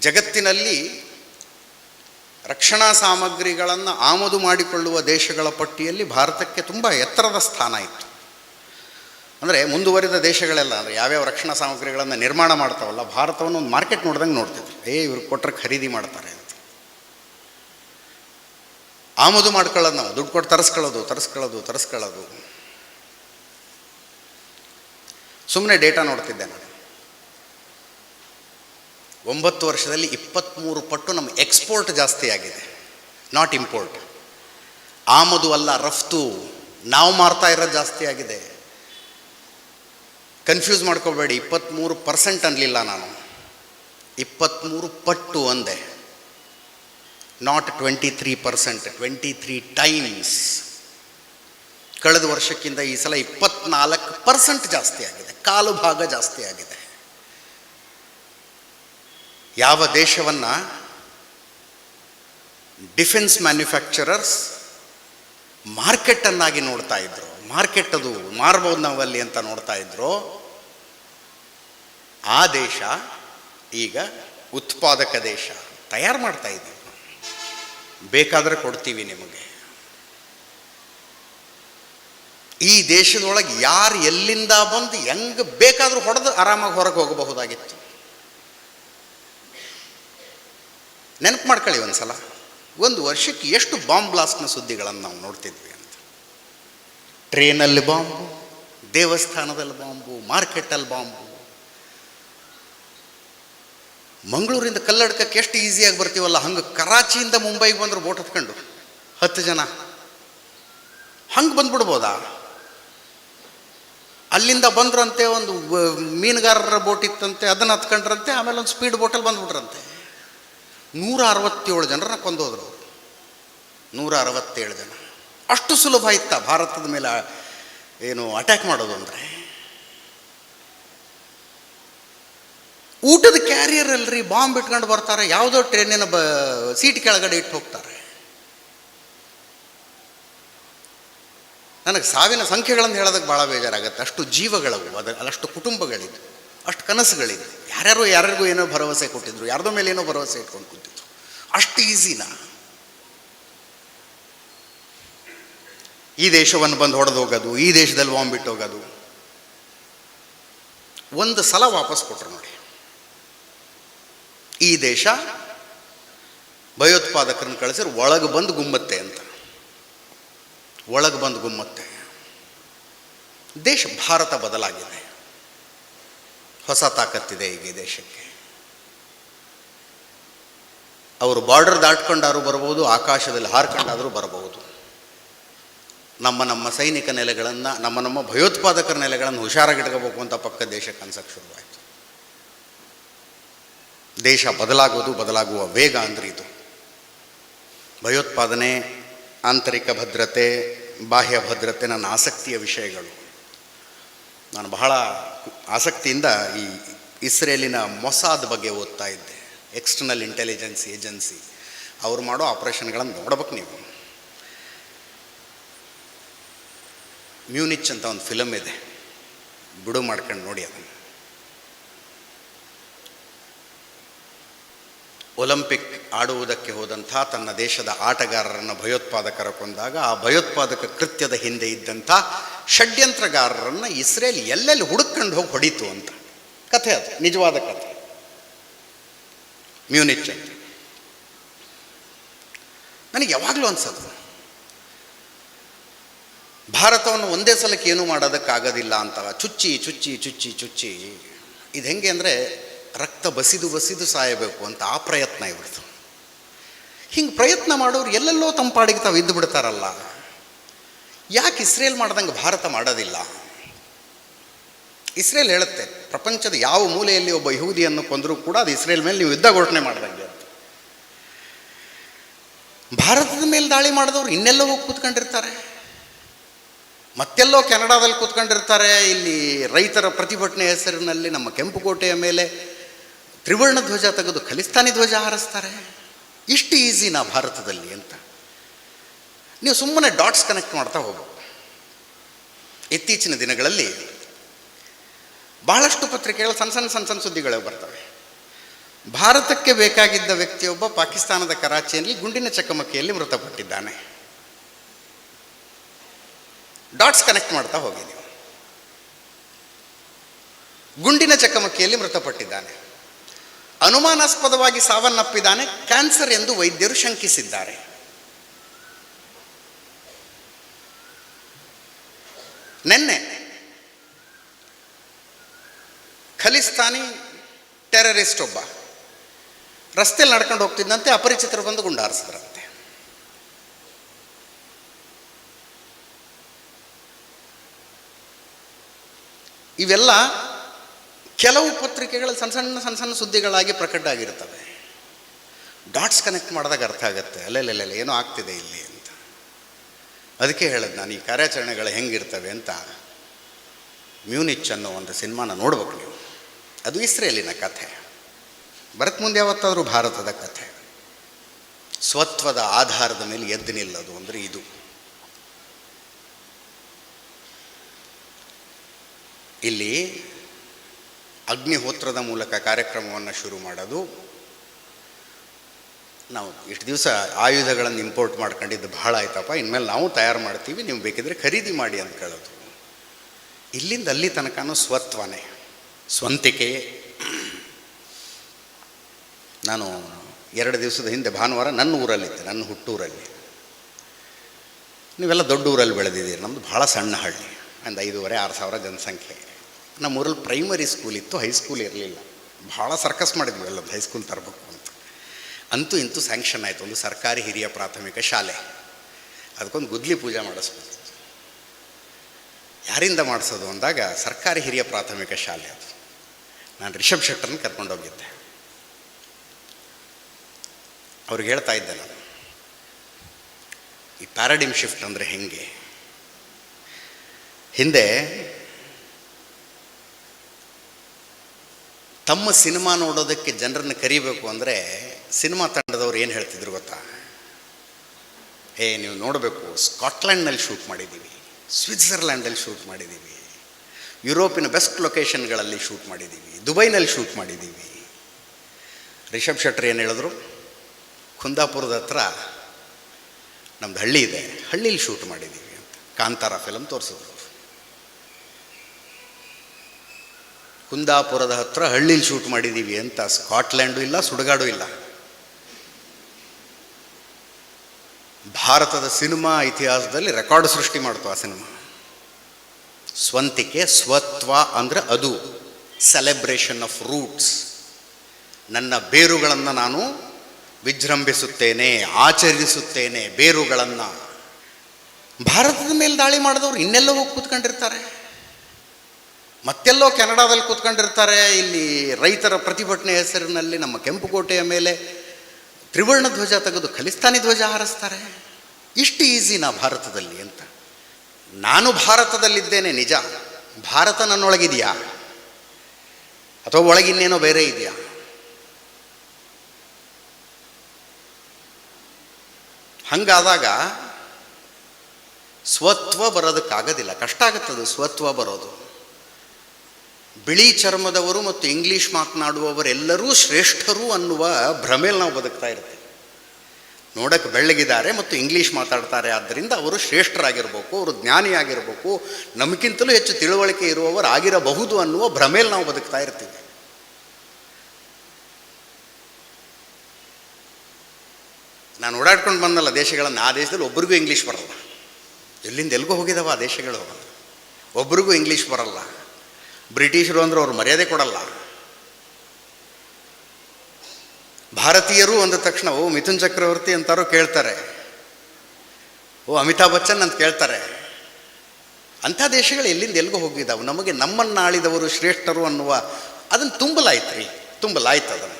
ಜಗತ್ತಿನಲ್ಲಿ ರಕ್ಷಣಾ ಸಾಮಗ್ರಿಗಳನ್ನು ಆಮದು ಮಾಡಿಕೊಳ್ಳುವ ದೇಶಗಳ ಪಟ್ಟಿಯಲ್ಲಿ ಭಾರತಕ್ಕೆ ತುಂಬ ಎತ್ತರದ ಸ್ಥಾನ ಇತ್ತು. ಅಂದರೆ ಮುಂದುವರಿದ ದೇಶಗಳೆಲ್ಲ, ಅಂದರೆ ಯಾವ್ಯಾವ ರಕ್ಷಣಾ ಸಾಮಗ್ರಿಗಳನ್ನು ನಿರ್ಮಾಣ ಮಾಡ್ತಾವಲ್ಲ, ಭಾರತವನ್ನು ಒಂದು ಮಾರ್ಕೆಟ್ ನೋಡ್ದಂಗೆ ನೋಡ್ತಿದ್ರು. ಏ, ಇವರು ಕೊಟ್ಟರೆ ಖರೀದಿ ಮಾಡ್ತಾರೆ ಅಂತ. ಆಮದು ಮಾಡ್ಕೊಳ್ಳೋದು ನಾವು, ದುಡ್ಡು ಕೊಟ್ಟು ತರಿಸ್ಕೊಳ್ಳೋದು ತರಿಸ್ಕೊಳ್ಳೋದು ತರಿಸ್ಕೊಳ್ಳೋದು. ಸುಮ್ಮನೆ ಡೇಟಾ ನೋಡ್ತಿದ್ದೆ ನಾನು. ಒಂಬತ್ತು ವರ್ಷದಲ್ಲಿ ಇಪ್ಪತ್ತ್ಮೂರು ಪಟ್ಟು ನಮ್ಮ ಎಕ್ಸ್ಪೋರ್ಟ್ ಜಾಸ್ತಿ ಆಗಿದೆ. ನಾಟ್ ಇಂಪೋರ್ಟ್ ಆಮದು ಅಲ್ಲ, ರಫ್ತು. ನಾವು ಮಾರ್ತಾ ಇರೋದು ಜಾಸ್ತಿ ಆಗಿದೆ. ಕನ್ಫ್ಯೂಸ್ ಮಾಡ್ಕೋಬೇಡಿ ಇಪ್ಪತ್ತ್ಮೂರು ಪರ್ಸೆಂಟ್ ಅನ್ನಲಿಲ್ಲ ನಾನು. ಇಪ್ಪತ್ತ್ಮೂರು ಪಟ್ಟು ಅಂದೆ. Not twenty three percent twenty three times ಕಳೆದ ವರ್ಷಕ್ಕಿಂತ ಈ ಸಲ ಇಪ್ಪತ್ನಾಲ್ಕು ಪರ್ಸೆಂಟ್ ಜಾಸ್ತಿ ಆಗಿದೆ. ಕಾಲು ಭಾಗ ಜಾಸ್ತಿ ಆಗಿದೆ. ಯಾವ ದೇಶವನ್ನು ಡಿಫೆನ್ಸ್ ಮ್ಯಾನುಫ್ಯಾಕ್ಚರರ್ಸ್ ಮಾರ್ಕೆಟನ್ನಾಗಿ ನೋಡ್ತಾ ಇದ್ರು. ಮಾರ್ಕೆಟ್ ಅದು ಮಾರ್ಬೋದು ನಾವಲ್ಲಿ ಅಂತ ನೋಡ್ತಾ ಇದ್ರು. ಆ ದೇಶ ಈಗ ಉತ್ಪಾದಕ ದೇಶ ತಯಾರು ಮಾಡ್ತಾ ಇದ್ದೀವಿ ಬೇಕಾದರೆ ಕೊಡ್ತೀವಿ ನಿಮಗೆ. ಈ ದೇಶದೊಳಗೆ ಯಾರು ಎಲ್ಲಿಂದ ಬಂದು ಹೆಂಗೆ ಬೇಕಾದರೂ ಹೊಡೆದು ಆರಾಮಾಗಿ ಹೊರಗೆ ಹೋಗಬಹುದಾಗಿತ್ತು. ನೆನಪು ಮಾಡ್ಕೊಳ್ಳಿ ಒಂದು ಸಲ ಒಂದು ವರ್ಷಕ್ಕೆ ಎಷ್ಟು ಬಾಂಬ್ ಬ್ಲಾಸ್ಟ್ನ ಸುದ್ದಿಗಳನ್ನು ನಾವು ನೋಡ್ತಿದ್ವಿ ಅಂತ. ಟ್ರೇನಲ್ಲಿ ಬಾಂಬು, ದೇವಸ್ಥಾನದಲ್ಲಿ ಬಾಂಬು, ಮಾರ್ಕೆಟಲ್ಲಿ ಬಾಂಬು. ಮಂಗಳೂರಿಂದ ಕಲ್ಲಡ್ಕಕ್ಕೆ ಎಷ್ಟು ಈಸಿಯಾಗಿ ಬರ್ತೀವಲ್ಲ, ಹಂಗೆ ಕರಾಚಿಯಿಂದ ಮುಂಬೈಗೆ ಬಂದರು ಬೋಟ್ ಹತ್ಕೊಂಡು ಹತ್ತು ಜನ. ಹಂಗೆ ಬಂದ್ಬಿಡ್ಬೋದಾ? ಅಲ್ಲಿಂದ ಬಂದ್ರಂತೆ ಒಂದು ಮೀನುಗಾರರ ಬೋಟ್ ಇತ್ತಂತೆ, ಅದನ್ನು ಹತ್ಕೊಂಡ್ರಂತೆ, ಆಮೇಲೆ ಒಂದು ಸ್ಪೀಡ್ ಬೋಟಲ್ಲಿ ಬಂದ್ಬಿಟ್ರಂತೆ. ನೂರ ಅರವತ್ತೇಳು ಜನರನ್ನ ಕೊಂದೋದ್ರು ಅವರು. ನೂರ ಅರವತ್ತೇಳು ಜನ. ಅಷ್ಟು ಸುಲಭ ಇತ್ತ ಭಾರತದ ಮೇಲೆ ಏನು ಅಟ್ಯಾಕ್ ಮಾಡೋದು ಅಂದರೆ. ಊಟದ ಕ್ಯಾರಿಯರ್ ಅಲ್ರಿ ಬಾಂಬ್ ಇಟ್ಕೊಂಡು ಬರ್ತಾರೆ, ಯಾವುದೋ ಟ್ರೈನಿನ ಬ ಸೀಟ್ ಕೆಳಗಡೆ ಇಟ್ಟು ಹೋಗ್ತಾರೆ. ನನಗೆ ಸಾವಿನ ಸಂಖ್ಯೆಗಳನ್ನು ಹೇಳೋದಕ್ಕೆ ಭಾಳ ಬೇಜಾರಾಗುತ್ತೆ. ಅಷ್ಟು ಜೀವಗಳವು ಅದ ಅಷ್ಟು ಕುಟುಂಬಗಳಿದೆ ಅಷ್ಟು ಕನಸುಗಳಿದೆ. ಯಾರ್ಯಾರು ಯಾರ್ಯಾರಿಗೂ ಏನೋ ಭರವಸೆ ಕೊಟ್ಟಿದ್ರು, ಯಾರ್ದೋ ಮೇಲೆ ಏನೋ ಭರವಸೆ ಇಟ್ಕೊಂಡು ಕೂತಿದ್ರು. ಅಷ್ಟು ಈಸಿನಾ ಈ ದೇಶವನ್ನು ಬಂದು ಹೊಡೆದು ಹೋಗೋದು, ಈ ದೇಶದಲ್ಲಿ ಬಾಂಬ್ ಬಿಟ್ಟು ಹೋಗೋದು. ಒಂದು ಸಲ ವಾಪಸ್ ಕೊಟ್ರು ನೋಡಿ. ಈ ದೇಶ ಭಯೋತ್ಪಾದಕರನ್ನು ಕಳಿಸಿದ್ರೆ ಒಳಗೆ ಬಂದು ಗುಮ್ಮತ್ತೆ ಅಂತ. ಒಳಗೆ ಬಂದು ಗುಮ್ಮತ್ತೆ. ದೇಶ ಭಾರತ ಬದಲಾಗಿದೆ. ಹೊಸ ತಾಕತ್ತಿದೆ ಈಗ ಈ ದೇಶಕ್ಕೆ. ಅವರು ಬಾರ್ಡರ್ ದಾಟ್ಕೊಂಡಾರು ಬರ್ಬೋದು ಆಕಾಶದಲ್ಲಿ ಹಾರ್ಕೊಂಡಾದರೂ ಬರಬಹುದು. ನಮ್ಮ ನಮ್ಮ ಸೈನಿಕ ನೆಲೆಗಳನ್ನು, ನಮ್ಮ ನಮ್ಮ ಭಯೋತ್ಪಾದಕರ ನೆಲೆಗಳನ್ನು ಹುಷಾರಾಗಿಟ್ಕೋಬೇಕು ಅಂತ ಪಕ್ಕ ದೇಶಕ್ಕೆ ಅನ್ಸಕ್ಕೆ ಶುರುವಾಯಿತು. ದೇಶ ಬದಲಾಗೋದು, ಬದಲಾಗುವ ವೇಗ ಅಂದ್ರೆ ಇದು. ಭಯೋತ್ಪಾದನೆ, ಆಂತರಿಕ ಭದ್ರತೆ, ಬಾಹ್ಯ ಭದ್ರತೆ ನನ್ನ ಆಸಕ್ತಿಯ ವಿಷಯಗಳು. ನಾನು ಬಹಳ ಆಸಕ್ತಿಯಿಂದ ಈ ಇಸ್ರೇಲಿನ ಮೊಸಾದ್ ಬಗ್ಗೆ ಓದ್ತಾ ಇದ್ದೆ. ಎಕ್ಸ್ಟರ್ನಲ್ ಇಂಟೆಲಿಜೆನ್ಸ್ ಏಜೆನ್ಸಿ ಅವ್ರು ಮಾಡೋ ಆಪ್ರೇಷನ್ಗಳನ್ನು ನೋಡ್ಬೇಕು ನೀವು. ಮ್ಯೂನಿಚ್ ಅಂತ ಒಂದು ಫಿಲಮ್ ಇದೆ. ಬಿಡು ಮಾಡ್ಕೊಂಡು ನೋಡಿ ಅದನ್ನು. ಒಲಿಂಪಿಕ್ ಆಡುವುದಕ್ಕೆ ಹೋದಂಥ ತನ್ನ ದೇಶದ ಆಟಗಾರರನ್ನು ಭಯೋತ್ಪಾದಕರ ಕೊಂದಾಗ ಆ ಭಯೋತ್ಪಾದಕ ಕೃತ್ಯದ ಹಿಂದೆ ಇದ್ದಂಥ ಷಡ್ಯಂತ್ರಗಾರರನ್ನು ಇಸ್ರೇಲ್ ಎಲ್ಲೆಲ್ಲಿ ಹುಡುಕೊಂಡು ಹೋಗಿ ಹೊಡಿತು ಅಂತ. ಕಥೆ ಅದು, ನಿಜವಾದ ಕಥೆ. ಮ್ಯೂನಿಚ್ ಅಂತ ನನಗೆ ಯಾವಾಗಲೂ ಅನ್ಸೋದು, ಭಾರತವನ್ನು ಒಂದೇ ಸಲಕ್ಕೆ ಏನೂ ಮಾಡೋದಕ್ಕಾಗೋದಿಲ್ಲ ಅಂತ, ಚುಚ್ಚಿ ಚುಚ್ಚಿ ಚುಚ್ಚಿ ಚುಚ್ಚಿ. ಇದು ಹೆಂಗೆ ಅಂದರೆ ರಕ್ತ ಬಸಿದು ಬಸಿದು ಸಾಯಬೇಕು ಅಂತ ಆ ಪ್ರಯತ್ನ ಇವ್ರದ್ದು. ಹಿಂಗೆ ಪ್ರಯತ್ನ ಮಾಡೋರು ಎಲ್ಲೆಲ್ಲೋ ತಂಪಾಡಿಗೆ ತಾವು ಇದ್ದು ಬಿಡ್ತಾರಲ್ಲ. ಯಾಕೆ ಇಸ್ರೇಲ್ ಮಾಡ್ದಂಗೆ ಭಾರತ ಮಾಡೋದಿಲ್ಲ? ಇಸ್ರೇಲ್ ಹೇಳುತ್ತೆ, ಪ್ರಪಂಚದ ಯಾವ ಮೂಲೆಯಲ್ಲಿ ಒಬ್ಬ ಯಹೂದಿಯನ್ನು ಕೊಂದರೂ ಕೂಡ ಅದು ಇಸ್ರೇಲ್ ಮೇಲೆ ನೀವು ಯುದ್ಧ ಘೋಷಣೆ ಮಾಡ್ದಂಗೆ ಅಂತ. ಭಾರತದ ಮೇಲೆ ದಾಳಿ ಮಾಡಿದವರು ಇನ್ನೆಲ್ಲೋ ಹೋಗಿ ಕೂತ್ಕೊಂಡಿರ್ತಾರೆ. ಮತ್ತೆಲ್ಲೋ ಕೆನಡಾದಲ್ಲಿ ಕೂತ್ಕೊಂಡಿರ್ತಾರೆ. ಇಲ್ಲಿ ರೈತರ ಪ್ರತಿಭಟನೆ ಹೆಸರಿನಲ್ಲಿ ನಮ್ಮ ಕೆಂಪುಕೋಟೆಯ ಮೇಲೆ ತ್ರಿವರ್ಣ ಧ್ವಜ ತೆಗೆದು ಖಲಿಸ್ತಾನಿ ಧ್ವಜ ಹಾರಿಸ್ತಾರೆ. ಇಷ್ಟು ಈಸಿನಾ ಭಾರತದಲ್ಲಿ ಅಂತ. ನೀವು ಸುಮ್ಮನೆ ಡಾಟ್ಸ್ ಕನೆಕ್ಟ್ ಮಾಡ್ತಾ ಹೋಗು. ಇತ್ತೀಚಿನ ದಿನಗಳಲ್ಲಿ ಬಹಳಷ್ಟು ಪತ್ರಿಕೆಗಳು ಸಣ್ಣ ಸಣ್ಣ ಸಣ್ಣ ಸಣ್ಣ ಸುದ್ದಿಗಳು ಬರ್ತವೆ. ಭಾರತಕ್ಕೆ ಬೇಕಾಗಿದ್ದ ವ್ಯಕ್ತಿಯೊಬ್ಬ ಪಾಕಿಸ್ತಾನದ ಕರಾಚಿಯಲ್ಲಿ ಗುಂಡಿನ ಚಕಮಕಿಯಲ್ಲಿ ಮೃತಪಟ್ಟಿದ್ದಾನೆ. ಡಾಟ್ಸ್ ಕನೆಕ್ಟ್ ಮಾಡ್ತಾ ಹೋಗಿ ನೀವು. ಗುಂಡಿನ ಚಕಮಕಿಯಲ್ಲಿ ಮೃತಪಟ್ಟಿದ್ದಾನೆ. ಅನುಮಾನಾಸ್ಪದವಾಗಿ ಸಾವನ್ನಪ್ಪಿದ್ದಾನೆ, ಕ್ಯಾನ್ಸರ್ ಎಂದು ವೈದ್ಯರು ಶಂಕಿಸಿದ್ದಾರೆ. ನಿನ್ನೆ ಖಲಿಸ್ತಾನಿ ಟೆರರಿಸ್ಟ್ ಒಬ್ಬ ರಸ್ತೆಯಲ್ಲಿ ನಡ್ಕೊಂಡು ಹೋಗ್ತಿದ್ದಂತೆ ಅಪರಿಚಿತರು ಬಂದು ಗುಂಡಾರಿಸಿದ್ರಂತೆ. ಇವೆಲ್ಲ ಕೆಲವು ಪತ್ರಿಕೆಗಳಲ್ಲಿ ಸಣ್ಣ ಸಣ್ಣ ಸಣ್ಣ ಸಣ್ಣ ಸುದ್ದಿಗಳಾಗಿ ಪ್ರಕಟ ಆಗಿರ್ತವೆ ಡಾಟ್ಸ್ ಕನೆಕ್ಟ್ ಮಾಡಿದಾಗ ಅರ್ಥ ಆಗುತ್ತೆ. ಅಲ್ಲೆಲ್ಲೆಲ್ಲ ಏನೋ ಆಗ್ತಿದೆ ಇಲ್ಲಿ. ಅದಕ್ಕೆ ಹೇಳೋದು ನಾನು, ಈ ಕಾರ್ಯಾಚರಣೆಗಳು ಹೆಂಗಿರ್ತವೆ ಅಂತ. ಮ್ಯೂನಿಚ್ ಅನ್ನೋ ಒಂದು ಸಿನಿಮಾನ ನೋಡ್ಬೇಕು ನೀವು. ಅದು ಇಸ್ರೇಲಿನ ಕಥೆ. ಬರತ್ ಮುಂದೆ ಯಾವತ್ತಾದರೂ ಭಾರತದ ಕಥೆ. ಸ್ವತ್ವದ ಆಧಾರದ ಮೇಲೆ ಎದ್ದು ನಿಲ್ಲೋದು ಅಂದರೆ ಇದು. ಇಲ್ಲಿ ಅಗ್ನಿಹೋತ್ರದ ಮೂಲಕ ಕಾರ್ಯಕ್ರಮವನ್ನು ಶುರು ಮಾಡೋದು ನಾವು ಇಷ್ಟು ದಿವಸ ಆಯುಧಗಳನ್ನು ಇಂಪೋರ್ಟ್ ಮಾಡ್ಕೊಂಡಿದ್ದು ಬಹಳ ಆಯ್ತಪ್ಪ, ಇನ್ಮೇಲೆ ನಾವು ತಯಾರು ಮಾಡ್ತೀವಿ, ನೀವು ಬೇಕಿದ್ರೆ ಖರೀದಿ ಮಾಡಿ ಅಂತ ಕೇಳೋದು ಇಲ್ಲಿಂದ ಅಲ್ಲಿ ತನಕನೂ ಸ್ವತ್ವನೇ ಸ್ವಂತಿಕೆಯೇ ನಾನು ಎರಡು ದಿವಸದ ಹಿಂದೆ ಭಾನುವಾರ ನನ್ನ ಊರಲ್ಲಿದ್ದೆ, ನನ್ನ ಹುಟ್ಟೂರಲ್ಲಿ. ನೀವೆಲ್ಲ ದೊಡ್ಡ ಊರಲ್ಲಿ ಬೆಳೆದಿದ್ದೀರಿ ನಮ್ಮದು ಭಾಳ ಸಣ್ಣ ಹಳ್ಳಿ, ಒಂದು ಐದೂವರೆ, ಆರು ಸಾವಿರ ಜನಸಂಖ್ಯೆ. ನಮ್ಮ ಊರಲ್ಲಿ ಪ್ರೈಮರಿ ಸ್ಕೂಲ್ ಇತ್ತು ಹೈಸ್ಕೂಲ್ ಇರಲಿಲ್ಲ. ಭಾಳ ಸರ್ಕಸ್ ಮಾಡಿದ್ವಿ ಹೈ ಹೈಸ್ಕೂಲ್ ತರಬೇಕು ಅಂತ ಇಂತೂ ಸ್ಯಾಂಕ್ಷನ್ ಆಯಿತು. ಒಂದು ಸರ್ಕಾರಿ ಹಿರಿಯ ಪ್ರಾಥಮಿಕ ಶಾಲೆ. ಅದಕ್ಕೊಂದು ಗುದ್ಲಿ ಪೂಜೆ ಮಾಡಿಸ್ಬೋದು ಯಾರಿಂದ ಮಾಡಿಸೋದು ಅಂದಾಗ ಸರ್ಕಾರಿ ಹಿರಿಯ ಪ್ರಾಥಮಿಕ ಶಾಲೆ ಅದು. ನಾನು ರಿಷಬ್ ಶೆಟ್ಟರ್ನ ಕರ್ಕೊಂಡೋಗಿದ್ದೆ ಅವ್ರಿಗೆ ಹೇಳ್ತಾ ಇದ್ದೆ ನಾನು, ಈ ಪ್ಯಾರಡಿಮ್ ಶಿಫ್ಟ್ ಅಂದರೆ ಹೆಂಗೆ? ಹಿಂದೆ ತಮ್ಮ ಸಿನಿಮಾ ನೋಡೋದಕ್ಕೆ ಜನರನ್ನು ಕರಿಬೇಕು ಅಂದರೆ ಸಿನಿಮಾ ತಂಡದವ್ರು ಏನು ಹೇಳ್ತಿದ್ರು ಗೊತ್ತಾ? ಏ ನೀವು ನೋಡಬೇಕು ಸ್ಕಾಟ್ಲ್ಯಾಂಡ್ನಲ್ಲಿ ಶೂಟ್ ಮಾಡಿದ್ದೀವಿ ಸ್ವಿಟ್ಜರ್ಲ್ಯಾಂಡಲ್ಲಿ ಶೂಟ್ ಮಾಡಿದ್ದೀವಿ, ಯುರೋಪಿನ ಬೆಸ್ಟ್ ಲೊಕೇಶನ್ಗಳಲ್ಲಿ ಶೂಟ್ ಮಾಡಿದ್ದೀವಿ, ದುಬೈನಲ್ಲಿ ಶೂಟ್ ಮಾಡಿದ್ದೀವಿ. ರಿಷಬ್ ಶೆಟ್ರ್ ಏನು ಹೇಳಿದ್ರು? ಕುಂದಾಪುರದ ಹತ್ರ ನಮ್ಮದು ಹಳ್ಳಿ ಇದೆ, ಹಳ್ಳೀಲಿ ಶೂಟ್ ಮಾಡಿದ್ದೀವಿ ಅಂತ. ಕಾಂತಾರ ಫಿಲಮ್ ತೋರಿಸಿದ್ರು. ಕುಂದಾಪುರದ ಹತ್ರ ಹಳ್ಳಿಲಿ ಶೂಟ್ ಮಾಡಿದ್ದೀವಿ ಅಂತ. ಸ್ಕಾಟ್ಲ್ಯಾಂಡು ಇಲ್ಲ, ಸುಡುಗಾಡು ಇಲ್ಲ. ಭಾರತದ ಸಿನಿಮಾ ಇತಿಹಾಸದಲ್ಲಿ ರೆಕಾರ್ಡ್ ಸೃಷ್ಟಿ ಮಾಡ್ತು ಆ ಸಿನಿಮಾ. ಸ್ವಂತಿಕೆ, ಸ್ವತ್ವ ಅಂದರೆ ಅದು. Celebration of roots. ನನ್ನ ಬೇರುಗಳನ್ನು ನಾನು ವಿಜೃಂಭಿಸುತ್ತೇನೆ, ಆಚರಿಸುತ್ತೇನೆ ಬೇರುಗಳನ್ನು. ಭಾರತದ ಮೇಲೆ ದಾಳಿ ಮಾಡಿದವರು ಇನ್ನೆಲ್ಲೋ ಹೋಗಿ ಕೂತ್ಕೊಂಡಿರ್ತಾರೆ. ಮತ್ತೆಲ್ಲೋ ಕೆನಡಾದಲ್ಲಿ ಕೂತ್ಕೊಂಡಿರ್ತಾರೆ. ಇಲ್ಲಿ ರೈತರ ಪ್ರತಿಭಟನೆ ಹೆಸರಿನಲ್ಲಿ ನಮ್ಮ ಕೆಂಪುಕೋಟೆಯ ಮೇಲೆ ತ್ರಿವರ್ಣ ಧ್ವಜ ತೆಗೆದು ಖಲಿಸ್ತಾನಿ ಧ್ವಜ ಹಾರಿಸ್ತಾರೆ. ಇಷ್ಟು ಈಸಿನಾ ಭಾರತದಲ್ಲಿ ಅಂತ. ನಾನು ಭಾರತದಲ್ಲಿದ್ದೇನೆ ನಿಜ. ಭಾರತ ನನ್ನೊಳಗಿದೆಯಾ? ಅಥವಾ ಒಳಗಿನ್ನೇನೋ ಬೇರೆ ಇದೆಯಾ? ಹಂಗಾದಾಗ ಸ್ವತ್ವ ಬರೋದಕ್ಕಾಗೋದಿಲ್ಲ. ಕಷ್ಟ ಆಗುತ್ತದು ಸ್ವತ್ವ ಬರೋದು. ಬಿಳಿ ಚರ್ಮದವರು ಮತ್ತು ಇಂಗ್ಲೀಷ್ ಮಾತನಾಡುವವರೆಲ್ಲರೂ ಶ್ರೇಷ್ಠರು ಅನ್ನುವ ಭ್ರಮೇಲಿ ನಾವು ಬದುಕ್ತಾ ಇರ್ತೇವೆ. ನೋಡಕ್ಕೆ ಬೆಳ್ಳಗಿದ್ದಾರೆ ಮತ್ತು ಇಂಗ್ಲೀಷ್ ಮಾತಾಡ್ತಾರೆ. ಆದ್ದರಿಂದ ಅವರು ಶ್ರೇಷ್ಠರಾಗಿರ್ಬೇಕು, ಅವರು ಜ್ಞಾನಿಯಾಗಿರಬೇಕು, ನಮಗಿಂತಲೂ ಹೆಚ್ಚು ತಿಳುವಳಿಕೆ ಇರುವವರು ಆಗಿರಬಹುದು ಅನ್ನುವ ಭ್ರಮೇಲಿ ನಾವು ಬದುಕ್ತಾ ಇರ್ತೀವಿ. ನಾನು ಓಡಾಡ್ಕೊಂಡು ಬಂದಲ್ಲ ದೇಶಗಳನ್ನು, ಆ ದೇಶದಲ್ಲಿ ಒಬ್ರಿಗೂ ಇಂಗ್ಲೀಷ್ ಬರಲ್ಲ. ಎಲ್ಲಿಂದ ಎಲ್ಲಿಗೂ ಹೋಗಿದಾವ ಆ ದೇಶಗಳು? ಒಬ್ರಿಗೂ ಇಂಗ್ಲೀಷ್ ಬರಲ್ಲ. ಬ್ರಿಟಿಷರು ಅಂದ್ರೆ ಅವ್ರು ಮರ್ಯಾದೆ ಕೊಡಲ್ಲ. ಭಾರತೀಯರು ಅಂದ ತಕ್ಷಣ, ಓ, ಮಿಥುನ್ ಚಕ್ರವರ್ತಿ ಅಂತಾರೋ ಕೇಳ್ತಾರೆ. ಓ, ಅಮಿತಾಬ್ ಬಚ್ಚನ್ ಅಂತ ಕೇಳ್ತಾರೆ. ಅಂಥ ದೇಶಗಳು ಎಲ್ಲಿಂದ ಎಲ್ಲಿಗೂ ಹೋಗಿದ್ದಾವೆ ನಮಗೆ ನಮ್ಮನ್ನು ಆಳಿದವರು ಶ್ರೇಷ್ಠರು ಅನ್ನುವ ಅದನ್ನು ತುಂಬಲಾಯ್ತು ರೀ ತುಂಬಲಾಯ್ತು ಅದನ್ನು